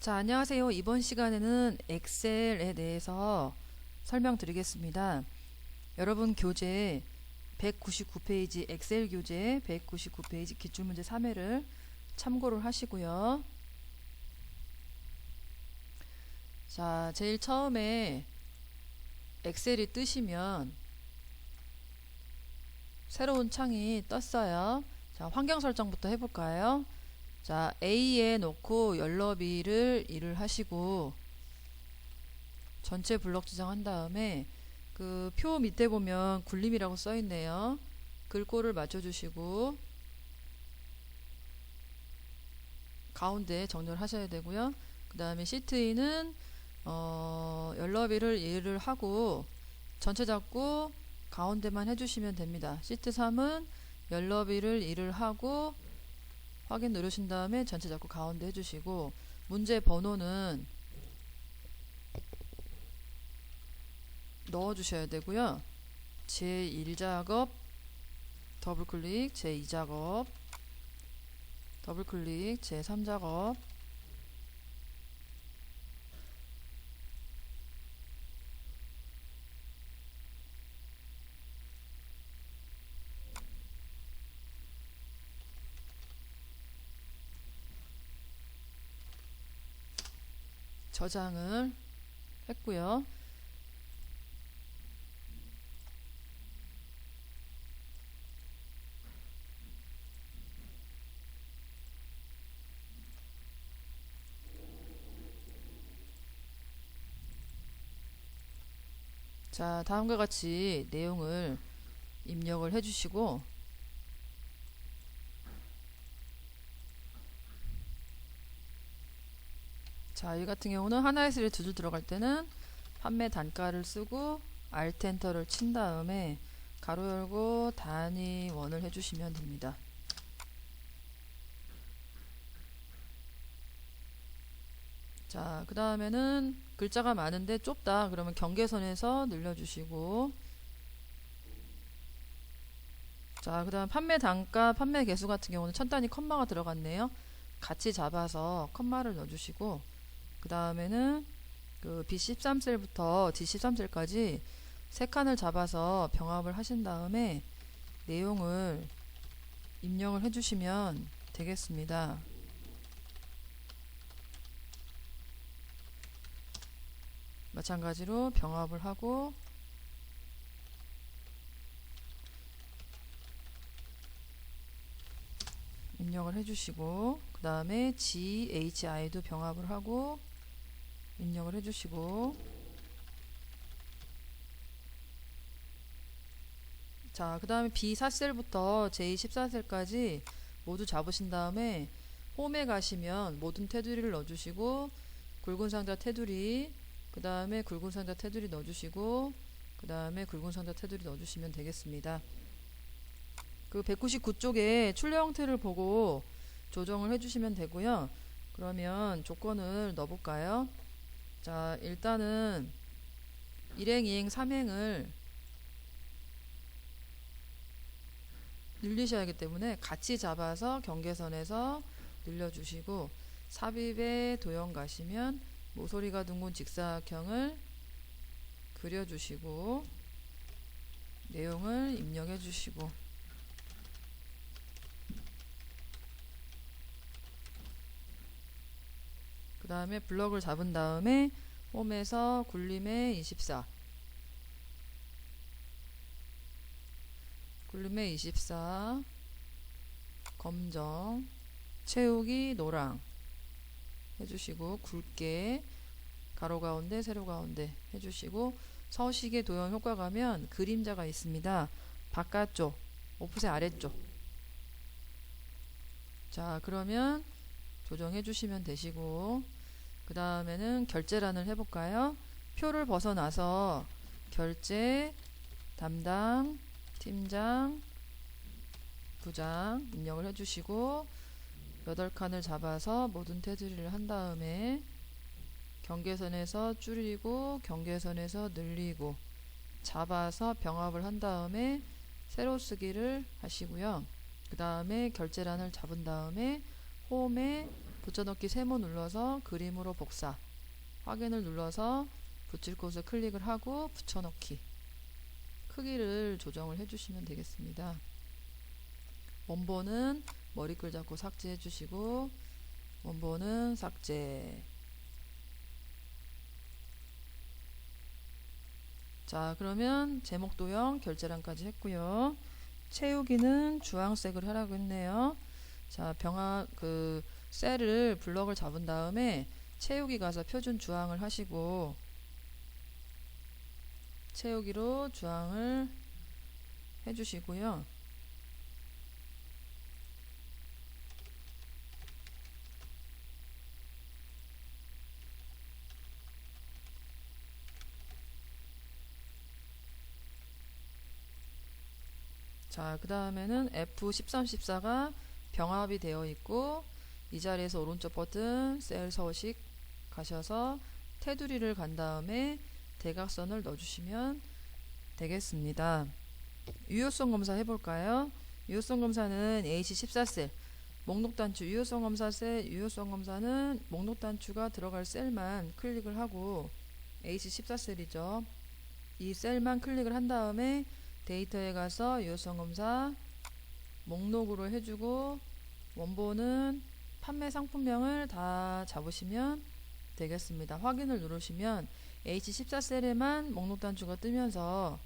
자, 안녕하세요. 이번 시간에는 엑셀에 대해서 설명드리겠습니다. 여러분 교재 199페이지 엑셀 교재 199페이지 기출문제 3회를 참고를 하시고요. 자, 제일 처음에 엑셀이 뜨시면 새로운 창이 떴어요. 자, 환경 설정부터 해볼까요? 자, A에 놓고 열너비를 1을 하시고 전체 블럭 지정한 다음에 그 표 밑에 보면 굴림이라고 써 있네요. 글꼴을 맞춰 주시고 가운데 정렬 하셔야 되고요. 그다음에 시트 2는 어, 열너비를 1을 하고 전체 잡고 가운데만 해 주시면 됩니다. 시트 3은 열너비를 1을 하고 확인 누르신 다음에 전체 잡고 가운데 해주시고 문제 번호는 넣어주셔야 되고요. 제1작업 더블클릭 제2작업 더블클릭 제3작업 저장을 했고요. 자, 다음과 같이 내용을 입력을 해주시고 자, 이 같은 경우는 하나의 수를 두 줄 들어갈 때는 판매 단가를 쓰고 엔터를 친 다음에 가로 열고 단위 원을 해주시면 됩니다. 자, 그 다음에는 글자가 많은데 좁다. 그러면 경계선에서 늘려주시고 자, 그 다음 판매 단가, 판매 개수 같은 경우는 천 단위 컴마가 들어갔네요. 같이 잡아서 컴마를 넣어주시고 그 다음에는 그 B13셀부터 D13셀까지 세 칸을 잡아서 병합을 하신 다음에 내용을 입력을 해주시면 되겠습니다. 마찬가지로 병합을 하고 입력을 해주시고 그 다음에 GHI도 병합을 하고 입력을 해주시고 자, 그 다음에 B4셀부터 J14셀까지 모두 잡으신 다음에 홈에 가시면 모든 테두리를 넣어주시고 굵은 상자 테두리 그 다음에 굵은 상자 테두리 넣어주시고 그 다음에 굵은 상자 테두리 넣어주시면 되겠습니다. 그 199쪽에 출력 형태를 보고 조정을 해주시면 되고요. 그러면 조건을 넣어볼까요? 자, 일단은 일행, 이행, 삼행을 늘리셔야 하기 때문에 같이 잡아서 경계선에서 늘려주시고 삽입에 도형 가시면 모서리가 둥근 직사각형을 그려주시고 내용을 입력해 주시고 다음에 블럭을 잡은 다음에 홈에서 굴림에 24 굴림에 24 검정. 채우기 노랑. 해주시고 굵게 가로 가운데 세로 가운데 해주시고 서식의 도형 효과 가면 그림자가 있습니다. 바깥쪽 오프셋 아래쪽. 자 그러면 조정해 주시면 되시고 그 다음에는 결제란을 해볼까요? 표를 벗어나서 결제 담당 팀장 부장 입력을 해주시고 8칸을 잡아서 모든 테두리를 한 다음에 경계선에서 줄이고 경계선에서 늘리고 잡아서 병합을 한 다음에 세로 쓰기를 하시고요. 그 다음에 결제란을 잡은 다음에 홈에 붙여넣기 세모 눌러서 그림으로 복사 확인을 눌러서 붙일 곳을 클릭을 하고 붙여넣기 크기를 조정을 해주시면 되겠습니다. 원본은 머리글 잡고 삭제해 주시고 원본은 삭제 자 그러면 제목 도형 결제란까지 했고요. 채우기는 주황색을 하라고 했네요. 자 병화 그 셀을 블럭을 잡은 다음에 채우기 가서 표준 주황을 하시고 채우기로 주황을 해주시고요. 자, 그 다음에는 F13, 14가 병합이 되어 있고 이 자리에서 오른쪽 버튼 셀 서식 가셔서 테두리를 간 다음에 대각선을 넣어주시면 되겠습니다. 유효성 검사 해볼까요? 유효성 검사는 H14셀 목록 단추 유효성 검사 셀 유효성 검사는 목록 단추가 들어갈 셀만 클릭을 하고 H14셀이죠. 이 셀만 클릭을 한 다음에 데이터에 가서 유효성 검사 목록으로 해주고 원본은 판매 상품명을 다 잡으시면 되겠습니다. 확인을 누르시면 H14셀에만 목록 단추가 뜨면서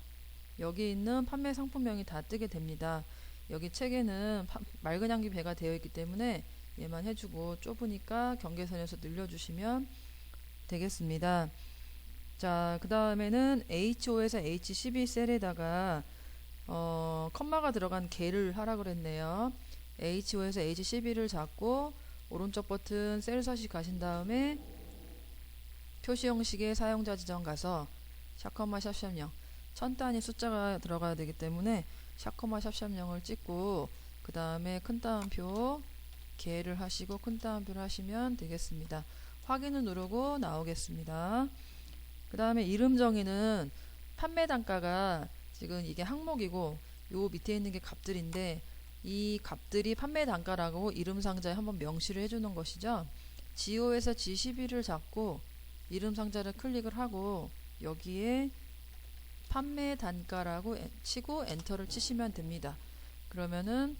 여기 있는 판매 상품명이 다 뜨게 됩니다. 여기 책에는 파- 맑은 향기 배가 되어 있기 때문에 얘만 해주고 좁으니까 경계선에서 늘려주시면 되겠습니다. 자, 그 다음에는 H5에서 H12 셀에다가 어, 컴마가 들어간 개를 하라 그랬네요. H5에서 H12를 잡고 오른쪽 버튼 셀 서식 가신 다음에 표시 형식의 사용자 지정 가서 샤커마 샵샵0 천 단위 숫자가 들어가야 되기 때문에 샤커마 샵샵0을 찍고 그 다음에 큰 따옴표 개를 하시고 큰 따옴표를 하시면 되겠습니다. 확인을 누르고 나오겠습니다. 그 다음에 이름 정의는 판매 단가가 지금 이게 항목이고 요 밑에 있는 게 값들인데 이 값들이 판매 단가라고 이름 상자에 한번 명시를 해주는 것이죠. G5에서 G12를 잡고 이름 상자를 클릭을 하고 여기에 판매 단가라고 엔- 치고 엔터를 치시면 됩니다. 그러면은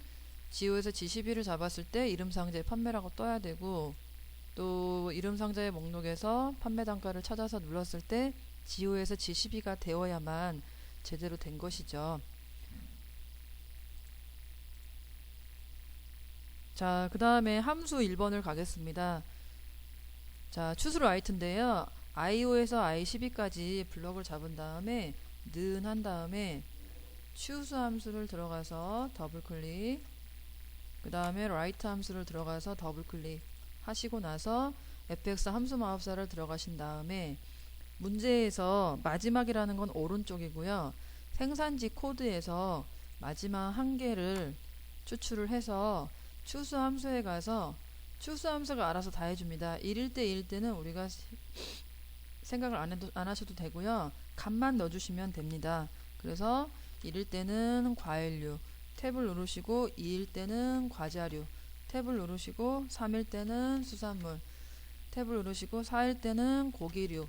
G5에서 G12를 잡았을 때 이름 상자에 판매라고 떠야 되고 또 이름 상자의 목록에서 판매 단가를 찾아서 눌렀을 때 G5에서 G12가 되어야만 제대로 된 것이죠. 자, 그 다음에 함수 1번을 가겠습니다. 자, 추수로 아이트인데요. i5에서 i12까지 블럭을 잡은 다음에 는 한 다음에 추수 함수를 들어가서 더블 클릭 그 다음에 라이트 함수를 들어가서 더블 클릭 하시고 나서 fx 함수 마법사를 들어가신 다음에 문제에서 마지막이라는 건 오른쪽이고요. 생산지 코드에서 마지막 한 개를 추출을 해서 추수 함수에 가서 추수 함수가 알아서 다 해줍니다. 1일 때 1일 때는 우리가 시- 생각을 안, 해도, 안 하셔도 되고요. 값만 넣어주시면 됩니다. 그래서 1일 때는 과일류 탭을 누르시고 2일 때는 과자류 탭을 누르시고 3일 때는 수산물 탭을 누르시고 4일 때는 고기류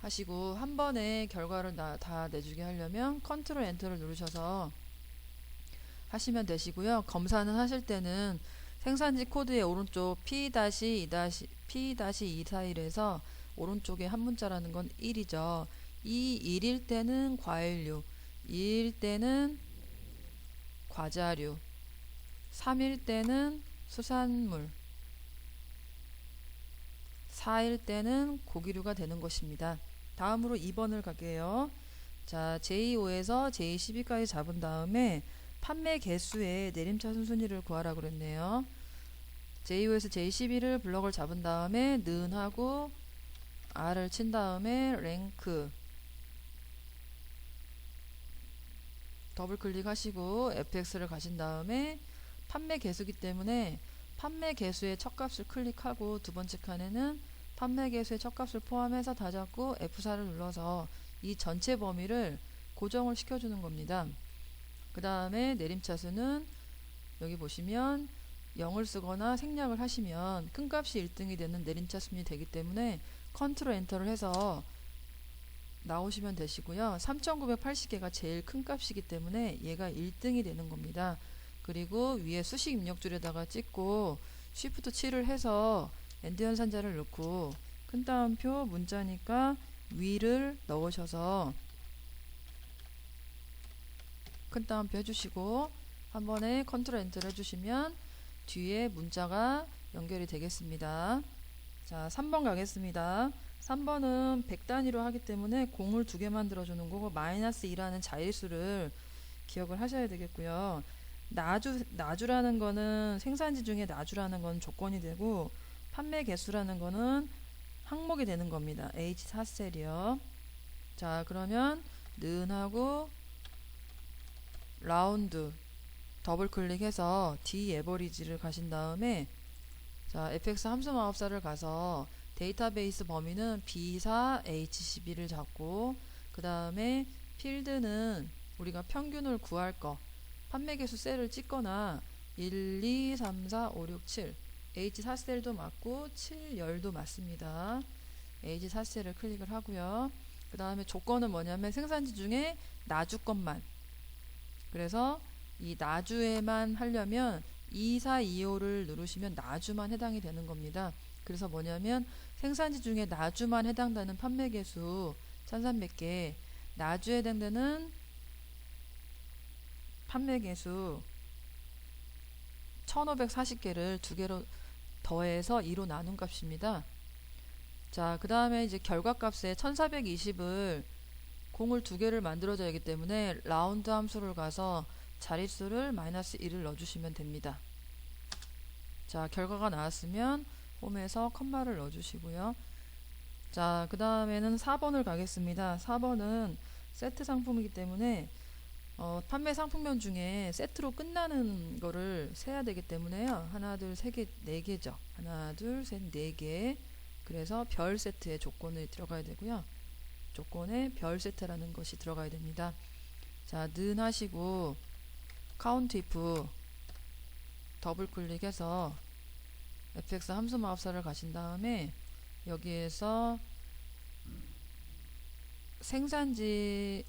하시고 한 번에 결과를 나- 다 내주게 하려면 컨트롤 엔터를 누르셔서 하시면 되시고요. 검사는 하실 때는 생산지 코드의 오른쪽 P-2- P-241에서 오른쪽에 한 문자라는 건 1이죠. 이 1일 때는 과일류, 2일 때는 과자류, 3일 때는 수산물, 4일 때는 고기류가 되는 것입니다. 다음으로 2번을 갈게요. 자, J5에서 J12까지 잡은 다음에 판매 개수의 내림차순 순위를 구하라 그랬네요. J5에서 J12를 블럭을 잡은 다음에 는 하고 R을 친 다음에 랭크 더블 클릭하시고 fx를 가신 다음에 판매 개수기 때문에 판매 개수의 첫 값을 클릭하고 두 번째 칸에는 판매 개수의 첫 값을 포함해서 다 잡고 F4를 눌러서 이 전체 범위를 고정을 시켜주는 겁니다. 그 다음에 내림차수는 여기 보시면 0을 쓰거나 생략을 하시면 큰 값이 1등이 되는 내림차 순위 되기 때문에 컨트롤 엔터를 해서 나오시면 되시고요. 3980개가 제일 큰 값이기 때문에 얘가 1등이 되는 겁니다. 그리고 위에 수식 입력줄에다가 찍고 쉬프트 7을 해서 엔드 연산자를 넣고 큰 따옴표 문자니까 위를 넣으셔서 큰 따옴표 해주시고 한 번에 컨트롤 엔터를 해주시면 뒤에 문자가 연결이 되겠습니다. 자, 3번 가겠습니다. 3번은 100단위로 하기 때문에 공을 두 개 만들어주는 거고 마이너스 2라는 자릿수를 기억을 하셔야 되겠고요. 나주, 나주라는 거는 생산지 중에 나주라는 건 조건이 되고 판매 개수라는 거는 항목이 되는 겁니다. H4셀이요. 자, 그러면 는하고 라운드 더블 클릭해서 D 에버리지를 가신 다음에 자, fx 함수 마법사를 가서 데이터베이스 범위는 B4 H12를 잡고 그 다음에 필드는 우리가 평균을 구할 거 판매 개수 셀을 찍거나 1, 2, 3, 4, 5, 6, 7 H4 셀도 맞고 7, 열도 맞습니다. H4 셀을 클릭을 하고요. 그 다음에 조건은 뭐냐면 생산지 중에 나주 것만 그래서 이 나주에만 하려면 2425를 누르시면 나주만 해당이 되는 겁니다. 그래서 뭐냐면 생산지 중에 나주만 해당되는 판매 개수 1300개 나주에 해당되는 판매 개수 1540개를 두 개로 더해서 2로 나눈 값입니다. 자, 그 다음에 이제 결과 값에 1420을 공을 두 개를 만들어줘야 하기 때문에 라운드 함수를 가서 자릿수를 마이너스 1을 넣어주시면 됩니다. 자, 결과가 나왔으면 홈에서 컴마를 넣어주시고요. 자, 그 다음에는 4번을 가겠습니다. 4번은 세트 상품이기 때문에 어, 판매 상품명 중에 세트로 끝나는 거를 세야 되기 때문에요. 하나, 둘, 세 개, 네 개죠. 하나, 둘, 셋, 네 개. 그래서 별 세트의 조건이 들어가야 되고요. 조건에 별 세트라는 것이 들어가야 됩니다. 자, 는 하시고 카운트 if 더블 클릭해서 fx 함수 마법사를 가신 다음에 여기에서 생산지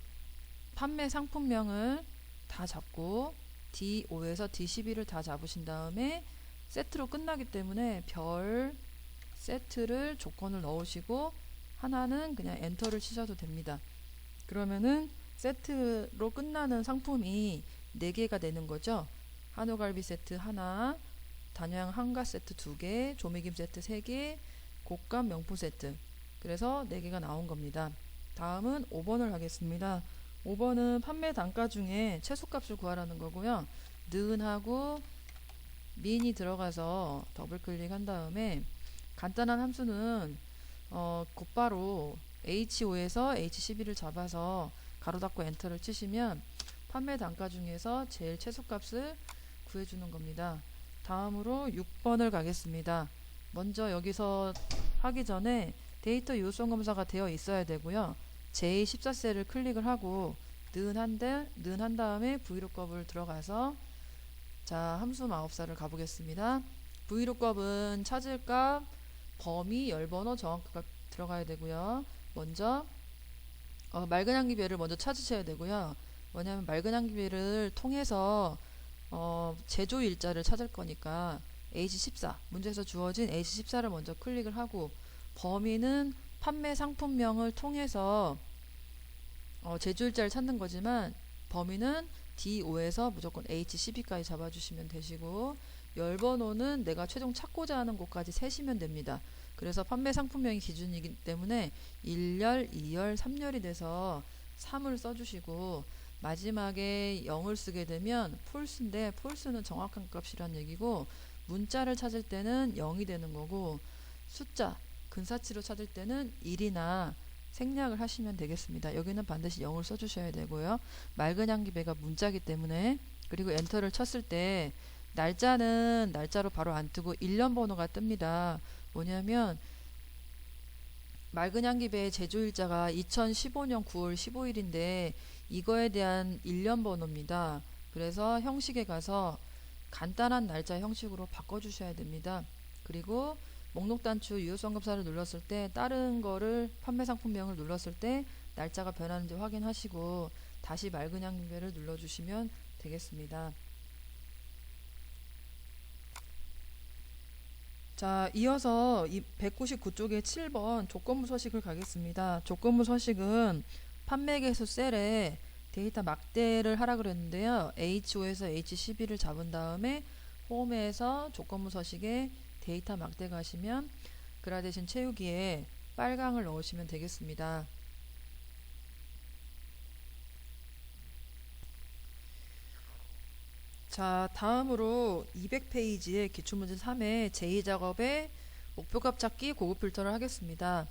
판매 상품명을 다 잡고 D5에서 D12를 다 잡으신 다음에 세트로 끝나기 때문에 별 세트를 조건을 넣으시고 하나는 그냥 엔터를 치셔도 됩니다. 그러면은 세트로 끝나는 상품이 4개가 되는 거죠. 한우갈비 세트 하나, 단양 한가 세트 2개, 조미김 세트 3개, 곶감 명품 세트. 그래서 4개가 나온 겁니다. 다음은 5번을 하겠습니다. 5번은 판매 단가 중에 최소값을 구하라는 거고요. 는하고 민이 들어가서 더블 클릭한 다음에 간단한 함수는 어, 곧바로 H5에서 H12를 잡아서 가로 닫고 엔터를 치시면 판매 단가 중에서 제일 최소값을 구해주는 겁니다. 다음으로 6번을 가겠습니다. 먼저 여기서 하기 전에 데이터 유효성 검사가 되어 있어야 되고요. J14셀을 클릭을 하고 는한데 는한 다음에 브이로급을 들어가서 자 함수 마법사를 가보겠습니다. 브이로급은 찾을 값 범위 열번호 정확값 들어가야 되고요. 먼저 어, 맑은 향기배를 먼저 찾으셔야 되고요. 뭐냐면 맑은 향기배를 통해서 어, 제조 일자를 찾을 거니까 H14 문제에서 주어진 H14를 먼저 클릭을 하고 범위는 판매 상품명을 통해서 어, 제조 일자를 찾는 거지만 범위는 D5에서 무조건 H12까지 잡아주시면 되시고 열번호는 내가 최종 찾고자 하는 곳까지 세시면 됩니다. 그래서 판매 상품명이 기준이기 때문에 1열, 2열, 3열이 돼서 3을 써주시고 마지막에 0을 쓰게 되면 폴스인데 폴스는 정확한 값이란 얘기고 문자를 찾을 때는 0이 되는 거고 숫자, 근사치로 찾을 때는 1이나 생략을 하시면 되겠습니다. 여기는 반드시 0을 써주셔야 되고요. 맑은 향기배가 문자기 때문에 그리고 엔터를 쳤을 때 날짜는 날짜로 바로 안 뜨고 1년 번호가 뜹니다. 뭐냐면 맑은 향기배의 제조일자가 2015년 9월 15일인데 이거에 대한 1년 번호입니다. 그래서 형식에 가서 간단한 날짜 형식으로 바꿔주셔야 됩니다. 그리고 목록 단추 유효성 검사를 눌렀을 때 다른 거를 판매 상품명을 눌렀을 때 날짜가 변하는지 확인하시고 다시 맑은 양배를 눌러주시면 되겠습니다. 자, 이어서 이 199쪽의 7번 조건부 서식을 가겠습니다. 조건부 서식은 판매 개수 셀에 데이터 막대를 하라 그랬는데요. H5에서 H12를 잡은 다음에 홈에서 조건부 서식에 데이터 막대 가시면 그라데이션 채우기에 빨강을 넣으시면 되겠습니다. 자, 다음으로 200페이지의 기출문제 3의 제2작업의 목표값 찾기 고급 필터를 하겠습니다.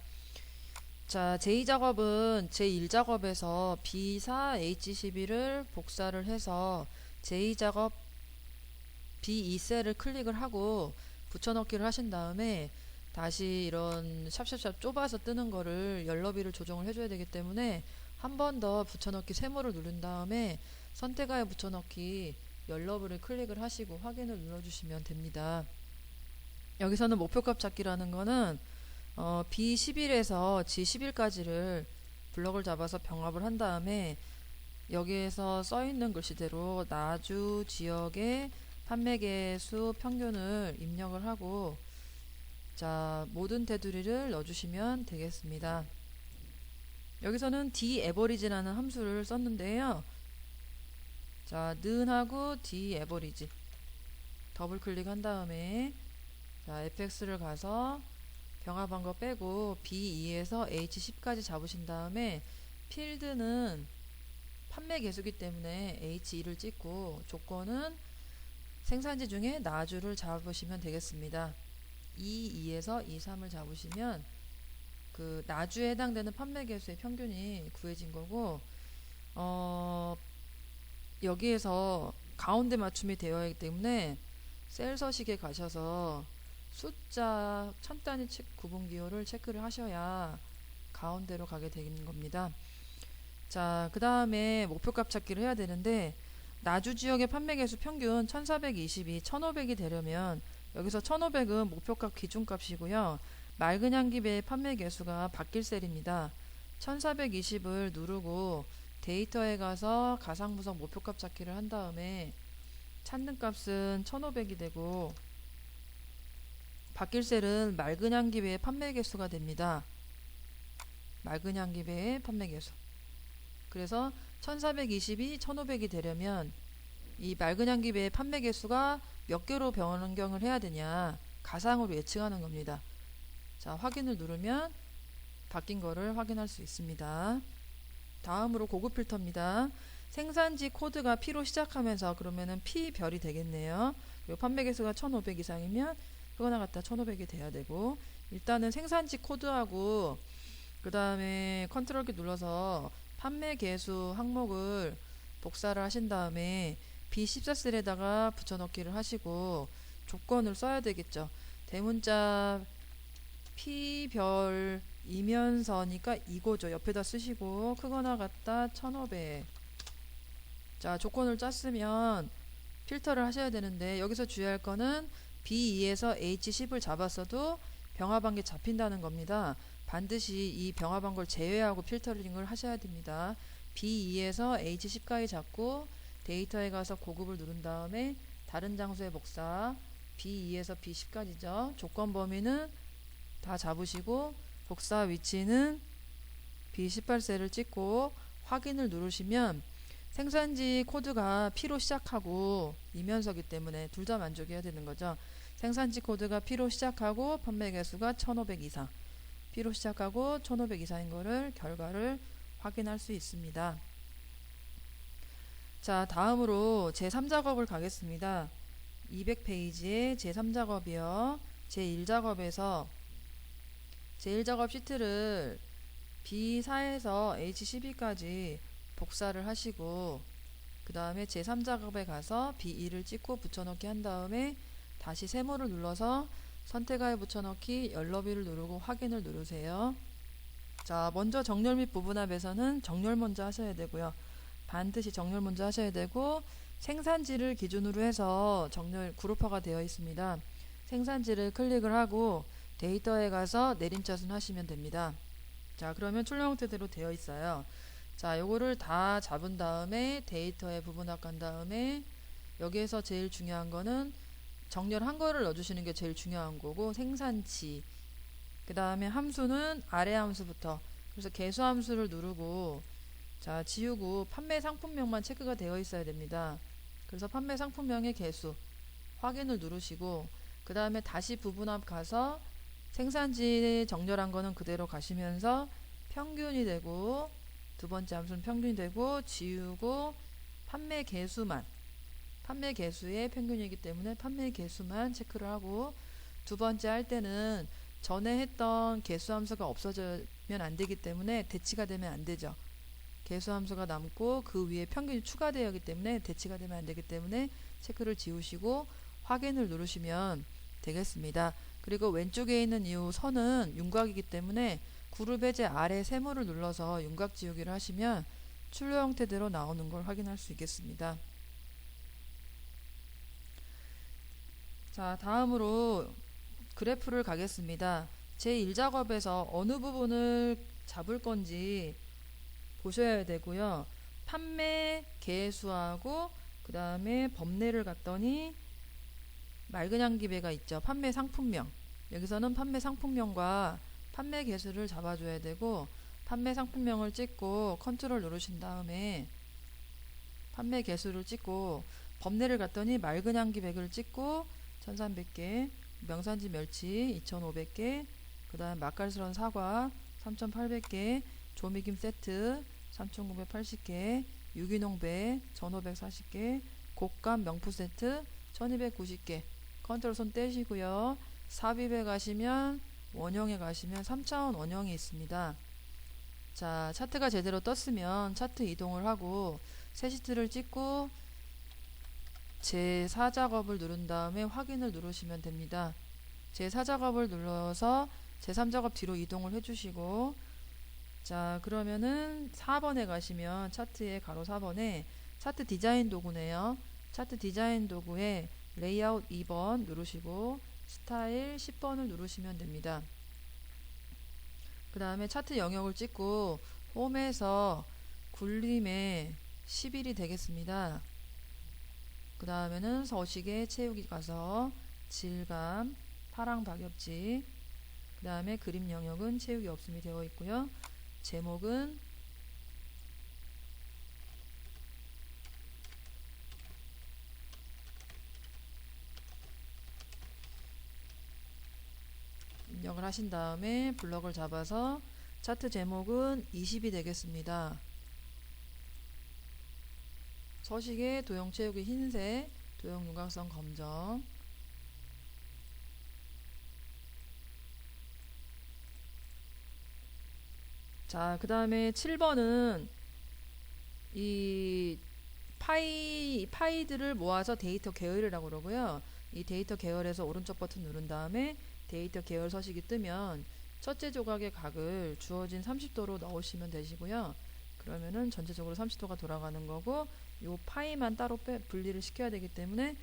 자, 제2작업은 제1작업에서 B4 H12를 복사를 해서 제2작업 B2셀을 클릭을 하고 붙여넣기를 하신 다음에 다시 이런 샵샵샵 좁아서 뜨는 거를 열너비를 조정을 해줘야 되기 때문에 한 번 더 붙여넣기 세모를 누른 다음에 선택하여 붙여넣기 열너브를 클릭을 하시고 확인을 눌러주시면 됩니다. 여기서는 목표값 찾기라는 거는 어, B11에서 G11까지를 블럭을 잡아서 병합을 한 다음에 여기에서 써 있는 글씨대로 나주 지역의 판매 개수 평균을 입력을 하고 자 모든 테두리를 넣어주시면 되겠습니다. 여기서는 d 에버리지라는 함수를 썼는데요. 자, 는하고 d 에버리지 더블 클릭한 다음에 자, fx를 가서 병합한 거 빼고 b2에서 h10까지 잡으신 다음에 필드는 판매 개수기 때문에 h2를 찍고 조건은 생산지 중에 나주를 잡으시면 되겠습니다. 2, 2에서 2, 3을 잡으시면 그 나주에 해당되는 판매 개수의 평균이 구해진 거고 어 여기에서 가운데 맞춤이 되어 있기 때문에 셀 서식에 가셔서 숫자 천 단위 체, 구분 기호를 체크를 하셔야 가운데로 가게 되는 겁니다. 자, 그 다음에 목표값 찾기를 해야 되는데 나주 지역의 판매 개수 평균 1422, 1500이 되려면 여기서 1500은 목표값 기준값이고요. 맑은 향기배의 판매 개수가 바뀔 셀입니다. 1420을 누르고 데이터에 가서 가상분석 목표값 찾기를 한 다음에 찾는 값은 1500이 되고 바뀔 셀은 맑은 향기배의 판매 개수가 됩니다. 맑은 향기배의 판매 개수. 그래서 1420이 1500이 되려면 이 맑은 향기배의 판매 개수가 몇 개로 변경을 해야 되냐 가상으로 예측하는 겁니다. 자 확인을 누르면 바뀐 거를 확인할 수 있습니다. 다음으로 고급 필터입니다. 생산지 코드가 P로 시작하면서 그러면은 P별이 되겠네요. 그리고 판매 개수가 1500 이상이면 그거나 갖다 1500이 돼야 되고 일단은 생산지 코드하고 그 다음에 컨트롤 키 눌러서 판매 개수 항목을 복사를 하신 다음에 B14셀에다가 붙여넣기를 하시고 조건을 써야 되겠죠. 대문자 P별 이면서니까 이거죠. 옆에다 쓰시고 크거나 같다 1500. 자, 조건을 짰으면 필터를 하셔야 되는데 여기서 주의할 거는 B2에서 H10을 잡았어도 병합한 게 잡힌다는 겁니다. 반드시 이 병합한 걸 제외하고 필터링을 하셔야 됩니다. B2에서 H10까지 잡고 데이터에 가서 고급을 누른 다음에 다른 장소의 복사 B2에서 B10까지죠. 조건 범위는 다 잡으시고 복사 위치는 B18셀을 찍고 확인을 누르시면 생산지 코드가 P로 시작하고 이면서기 때문에 둘 다 만족해야 되는 거죠. 생산지 코드가 P로 시작하고 판매 개수가 1500 이상 P로 시작하고 1500 이상인 거를 결과를 확인할 수 있습니다. 자 다음으로 제3작업을 가겠습니다. 200페이지의 제3작업이요. 제1작업에서 제1작업 시트를 B4에서 H12까지 복사를 하시고 그 다음에 제3작업에 가서 B2를 찍고 붙여넣기 한 다음에 다시 세모를 눌러서 선택하여 붙여넣기 열너비를 누르고 확인을 누르세요. 자 먼저 정렬 및 부분합에서는 정렬 먼저 하셔야 되고요. 반드시 정렬 먼저 하셔야 되고 생산지를 기준으로 해서 정렬 그룹화가 되어 있습니다. 생산지를 클릭을 하고 데이터에 가서 내림차순 하시면 됩니다. 자, 그러면 출력 형태대로 되어 있어요. 자, 요거를 다 잡은 다음에 데이터에 부분합 간 다음에 여기에서 제일 중요한 거는 정렬한 거를 넣어주시는 게 제일 중요한 거고 생산치 그 다음에 함수는 아래 함수부터 그래서 개수 함수를 누르고 자 지우고 판매 상품명만 체크가 되어 있어야 됩니다. 그래서 판매 상품명의 개수 확인을 누르시고 그 다음에 다시 부분합 가서 생산지 정렬한 거는 그대로 가시면서 평균이 되고 두 번째 함수는 평균이 되고 지우고 판매 개수만 판매 개수의 평균이기 때문에 판매 개수만 체크를 하고 두 번째 할 때는 전에 했던 개수 함수가 없어지면 안 되기 때문에 대치가 되면 안 되죠. 개수 함수가 남고 그 위에 평균이 추가되어 있기 때문에 대치가 되면 안 되기 때문에 체크를 지우시고 확인을 누르시면 되겠습니다. 그리고 왼쪽에 있는 이 선은 윤곽이기 때문에 그룹 해제 아래 세모를 눌러서 윤곽 지우기를 하시면 출력 형태대로 나오는 걸 확인할 수 있겠습니다. 자, 다음으로 그래프를 가겠습니다. 제 1작업에서 어느 부분을 잡을 건지 보셔야 되고요. 판매 개수하고 그 다음에 범례를 갔더니 맑은 향기배가 있죠. 판매 상품명. 여기서는 판매 상품명과 판매 개수를 잡아줘야 되고 판매 상품명을 찍고 컨트롤 누르신 다음에 판매 개수를 찍고 범례를 갔더니 맑은 향기백을 찍고 1300개 명산지 멸치 2500개 그 다음 맛깔스러운 사과 3800개 조미김 세트 3980개 유기농 배 1540개 곶감 명프 세트 1290개 컨트롤 손 떼시고요 삽입에 가시면 원형에 가시면 3차원 원형이 있습니다 자 차트가 제대로 떴으면 차트 이동을 하고 새 시트를 찍고 제4작업을 누른 다음에 확인을 누르시면 됩니다. 제4작업을 눌러서 제3작업 뒤로 이동을 해주시고 자 그러면은 4번에 가시면 차트의 가로 4번에 차트 디자인 도구네요. 차트 디자인 도구에 레이아웃 2번 누르시고 스타일 10번을 누르시면 됩니다. 그 다음에 차트 영역을 찍고 홈에서 굴림에 10일이 되겠습니다. 그 다음에는 서식에 채우기 가서 질감, 파랑 박엽지 그 다음에 그림 영역은 채우기 없음이 되어 있고요. 제목은 입력을 하신 다음에 블럭을 잡아서 차트 제목은 20이 되겠습니다. 서식의 도형 채우기 흰색, 도형 윤곽선 검정. 자, 그 다음에 7번은 이 파이, 파이들을 모아서 데이터 계열이라고 그러고요. 이 데이터 계열에서 오른쪽 버튼 누른 다음에 데이터 계열 서식이 뜨면 첫째 조각의 각을 주어진 30도로 넣으시면 되시고요. 그러면은 전체적으로 30도가 돌아가는 거고 요 파이만 따로 빼, 분리를 시켜야 되기 때문에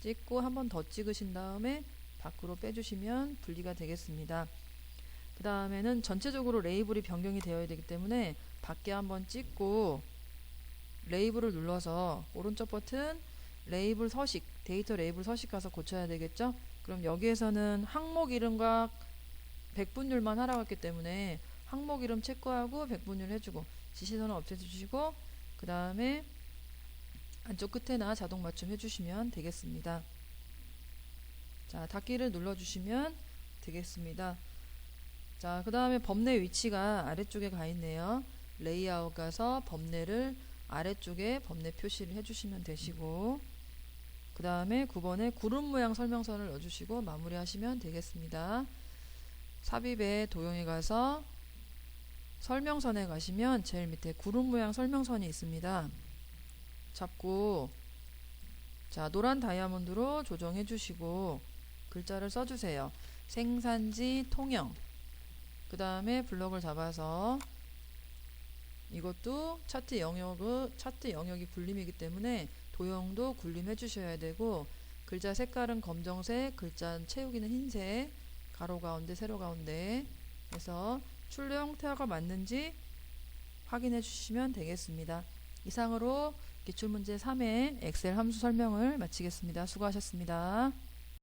찍고 한 번 더 찍으신 다음에 밖으로 빼주시면 분리가 되겠습니다. 그 다음에는 전체적으로 레이블이 변경이 되어야 되기 때문에 밖에 한번 찍고 레이블을 눌러서 오른쪽 버튼 레이블 서식 데이터 레이블 서식 가서 고쳐야 되겠죠 그럼 여기에서는 항목 이름과 백분율만 하라고 했기 때문에 항목 이름 체크하고 백분율 해주고 지시선을 없애주시고 그 다음에 안쪽 끝에나 자동 맞춤 해주시면 되겠습니다. 자, 닫기를 눌러주시면 되겠습니다. 자, 그 다음에 범례 위치가 아래쪽에 가 있네요. 레이아웃 가서 범례를 아래쪽에 범례 표시를 해주시면 되시고 그 다음에 9번에 구름 모양 설명서를 넣어주시고 마무리하시면 되겠습니다. 삽입에 도형에 가서 설명선에 가시면 제일 밑에 구름 모양 설명선이 있습니다. 잡고 자 노란 다이아몬드로 조정해 주시고 글자를 써주세요. 생산지 통영 그 다음에 블럭을 잡아서 이것도 차트 영역의 차트 영역이 불림이기 때문에 도형도 굴림해 주셔야 되고 글자 색깔은 검정색, 글자 채우기는 흰색, 가로 가운데, 세로 가운데 그래서 출력 형태가 맞는지 확인해 주시면 되겠습니다. 이상으로 기출문제 3의 엑셀 함수 설명을 마치겠습니다. 수고하셨습니다.